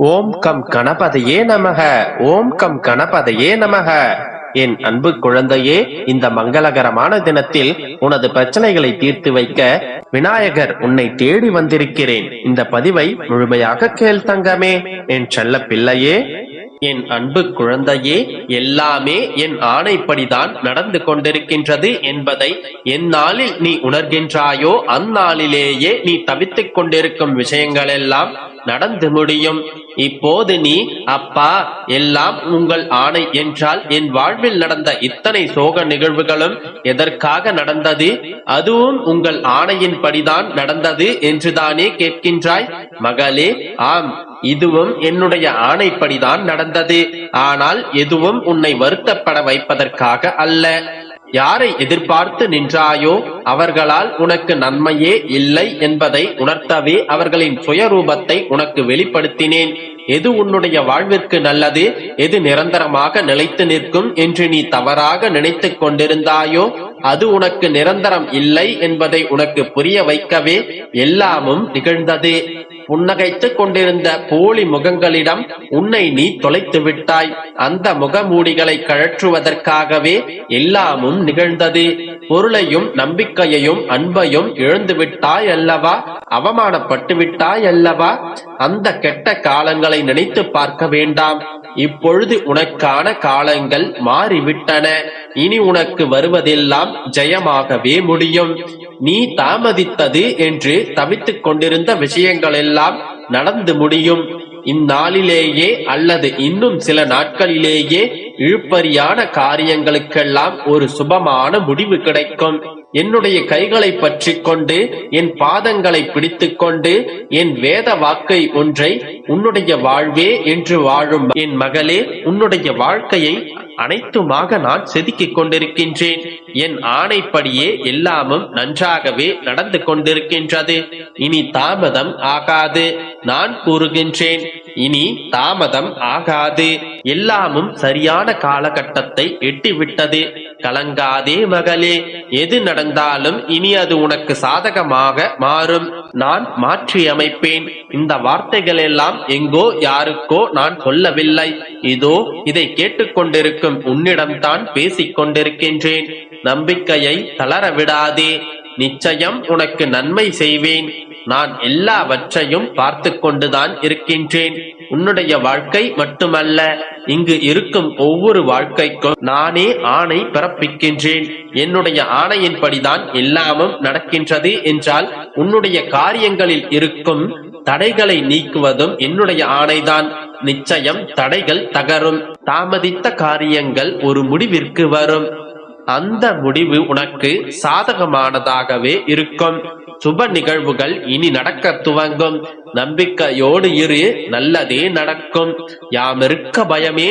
ஓம் come கணபதையே நமக ஓம் come கணபதையே நமக. என் அன்பு குழந்தையே இந்த மங்களகரமான தினத்தில் உனது பிரச்சனைகளை தீர்த்து வைக்க விநாயகர் உன்னை தேடி வந்திருக்கிறேன். இந்த பதிவை முழுமையாக கேள் தங்கமே. என் செல்ல பிள்ளையே என் அன்பு குழந்தையே எல்லாமே என் ஆணைப்படிதான் நடந்து கொண்டிருக்கின்றது என்பதை எந்நாளில் நீ உணர்கின்றாயோ அந்நாளிலேயே நீ தவித்துக் கொண்டிருக்கும் விஷயங்களெல்லாம் நடந்து முடியும். இப்போது நீ அப்பா எல்லாம் உங்கள் ஆணை என்றால் என் வாழ்வில் நடந்த இத்தனை சோக நிகழ்வுகளும் எதற்காக நடந்தது? அதுவும் உங்கள் ஆணையின்படிதான் நடந்தது என்றுதானே கேட்கின்றாய்? மகளே ஆம் இதுவும் என்னுடைய ஆணைப்படிதான் நடந்தது. ஆனால் எதுவும் உன்னை வருத்தப்பட வைப்பதற்காக அல்ல. யாரை எதிர்பார்த்து நின்றாயோ அவர்களால் உனக்கு நன்மையே இல்லை என்பதை உணர்த்தவே அவர்களின் சுயரூபத்தை உனக்கு வெளிப்படுத்தினேன். எது உன்னுடைய வாழ்விற்கு நல்லது? எது நிரந்தரமாக நிலைத்து நிற்கும் என்று நீ தவறாக நினைத்துக் கொண்டிருந்தாயோ? அது உனக்கு நிரந்தரம் இல்லை என்பதை உனக்கு புரிய வைக்கவே எல்லாமும் நிகழ்ந்தது. புன்னகைத்துக் கொண்டிருந்த போலி முகங்களிடம் உன்னை நீ தொலைத்து விட்டாய். அந்த முகமூடிகளை கழற்றுவதற்காகவே எல்லாமும் நிகழ்ந்தது. பொருளையும் நம்பிக்கையையும் அன்பையும் இழந்து விட்டாய் அல்லவா அவமானப்பட்டு விட்டாய் அல்லவா அந்த கெட்ட காலங்களை நினைத்து பார்க்க வேண்டாம். இப்பொழுது உனக்கான காலங்கள் மாறிவிட்டன. இனி உனக்கு வருவதெல்லாம் ஜெயமாகவே முடியும். நீ தாமதித்தது என்று தவித்துக் கொண்டிருந்த விஷயங்கள் எல்லாம் நடந்து முடியும். இந்நாளிலேயே அல்லது இன்னும் சில நாட்களிலேயே இழுப்பறியான காரியங்களுக்கெல்லாம் ஒரு சுபமான முடிவு கிடைக்கும். என்னுடைய கைகளை பற்றி கொண்டு என் பாதங்களை பிடித்து கொண்டு என் வேத வாக்கை ஒன்றை உன்னுடைய வாழ்வே என்று வாழும் என் மகளே உன்னுடைய வாழ்க்கையை அனைத்துமாக நான் செதுக்கிக் கொண்டிருக்கின்றேன். என் ஆணைப்படியே எல்லாமும் நன்றாகவே நடந்து கொண்டிருக்கின்றது. இனி தாமதம் ஆகாது. நான் கூறுகின்றேன். இனி தாமதம் ஆகாது. எல்லாமும் சரியான காலகட்டத்தை எட்டிவிட்டது. கலங்காதே மகளே. எது நடந்தாலும் இனி அது உனக்கு சாதகமாக மாறும். நான் மாற்றி அமைப்பேன் இந்த வார்த்தைகள் எல்லாம் எங்கோ யாருக்கோ நான் சொல்லவில்லை. இதோ இதை கேட்டுக்கொண்டிருக்கும் உன்னிடம்தான் பேசிக் கொண்டிருக்கின்றேன் நம்பிக்கையை தளர விடாதே நிச்சயம் உனக்கு நன்மை செய்வேன். நான் எல்லாவற்றையும் பார்த்து கொண்டுதான் இருக்கின்றேன். உன்னுடைய வாழ்க்கை மட்டுமல்ல இங்கு இருக்கும் ஒவ்வொரு வாழ்க்கைக்கும் நானே ஆணை பிறப்பிக்கின்றேன். என்னுடைய ஆணையின்படிதான் எல்லாமும் நடக்கின்றது என்றால் உன்னுடைய காரியங்களில் இருக்கும் தடைகளை நீக்குவதும் என்னுடைய ஆணைதான். நிச்சயம் தடைகள் தகரும். தாமதித்த காரியங்கள் ஒரு முடிவிற்கு வரும். அந்த முடிவு உனக்கு சாதகமானதாகவே இருக்கும். சுப நிகழ்வுகள் இனி நடக்க துவங்கும். நம்பிக்கையோடு இரு நல்லதே நடக்கும். யாமிருக்க பயமே